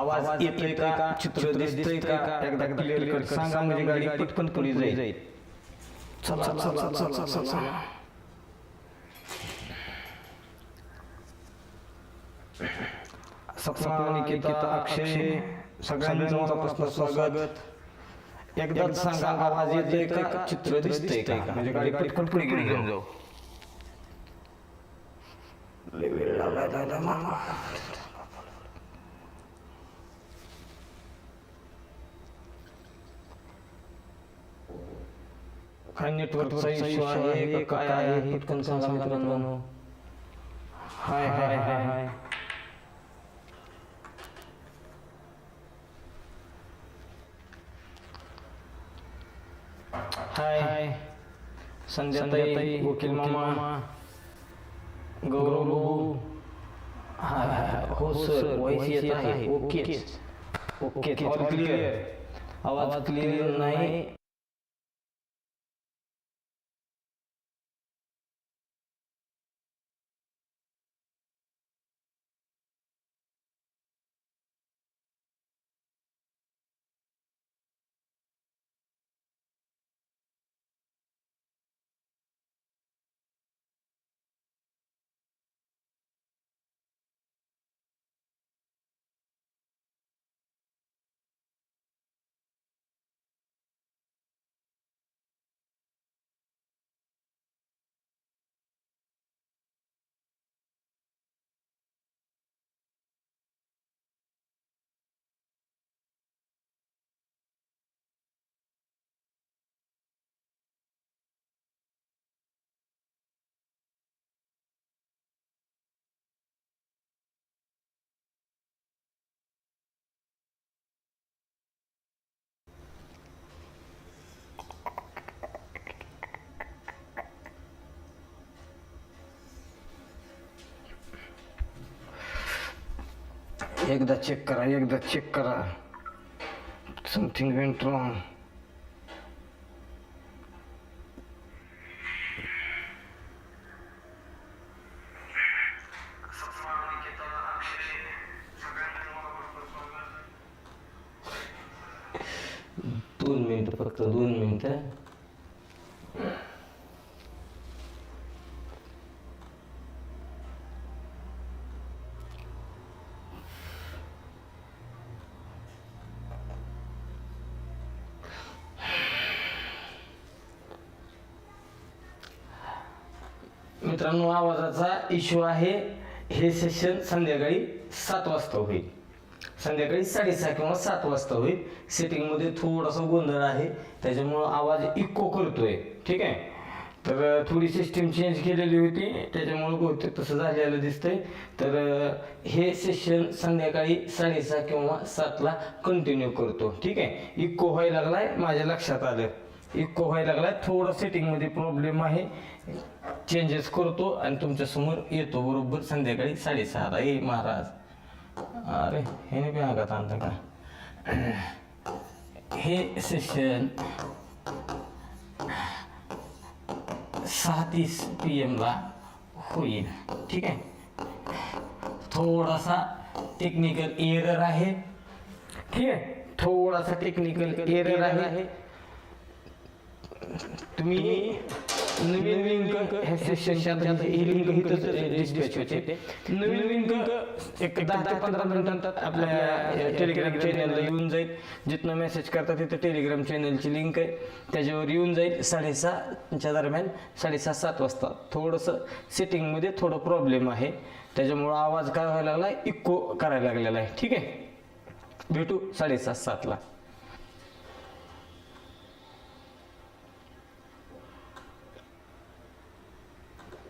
आवाज येतोय का? चित्र दिसतंय का? एकदा क्लिअर कर सांगा म्हणजे गाडी पटकन पुढे जाईल चला चला चला चला चला सपना निकिता अक्षय सगळ्यांचं मनापासून स्वागत. एकदा सांगा आवाज येतोय का? चित्र दिसतंय का? म्हणजे गाडी पटकन पुढे घेऊन जाऊ. वेळ दादा मामा. नेटवर्कचा इश्यू आहे का? काय आहे? पटकन सांगा मित्रांनो. हाय हाय हाय हाय. हाय संध्याताई वकील मामा गौरव भाऊ. हाय हाय हाय. हो सर. वॉइस येत आहे. ओके. ओके. All clear? आवाज क्लिअर नाही. एकदा चेक करा एकदा चेक करा. समथिंग वेंट रॉंग दोन मिनिट फक्त दोन मिनिटं. मित्रांनो आवाजाचा इश्यू आहे. हे सेशन संध्याकाळी सात वाजता होईल. संध्याकाळी साडेसहा किंवा सात वाजता होईल. सेटिंगमध्ये थोडासा गोंधळ आहे. त्याच्यामुळं आवाज इको करतोय. ठीक आहे? तर थोडी सिस्टीम चेंज केलेली होती. त्याच्यामुळं बहुतेक तसं झालेलं दिसतंय. तर हे सेशन संध्याकाळी साडेसहा किंवा सातला कंटिन्यू करतो. ठीक आहे? इको व्हायला लागलाय. माझ्या लक्षात आलं. इको व्हायला लागला थोडं सेटिंगमध्ये प्रॉब्लेम आहे. चेंजेस करतो आणि तुमच्यासमोर येतो बरोबर संध्याकाळी साडेसहाला. ए महाराज. अरे हे नाही अंगात आणतं का? हे सेशन सहा तीस पी एमला होईल. ठीक आहे? थोडासा टेक्निकल एरर आहे. ठीक आहे? थोडासा टेक्निकल एरर आहे. तुम्ही नवीन लिंक हे सेशनच्या ही लिंक इथंच डिस्पॅच होते. नवीन लिंक एक दहा ते पंधरा मिनिटांत आपल्या टेलिग्राम चॅनलला येऊन जाईल. जिथनं मेसेज करता तिथं टेलिग्राम चॅनलची लिंक आहे. त्याच्यावर येऊन जाईल. साडेसहाच्या दरम्यान साडेसहा सात वाजता. थोडंसं सेटिंगमध्ये थोडं प्रॉब्लेम आहे. त्याच्यामुळं आवाज काय व्हायला लागला इको करायला लागलेला आहे. ठीक आहे? भेटू साडेसहा सातला.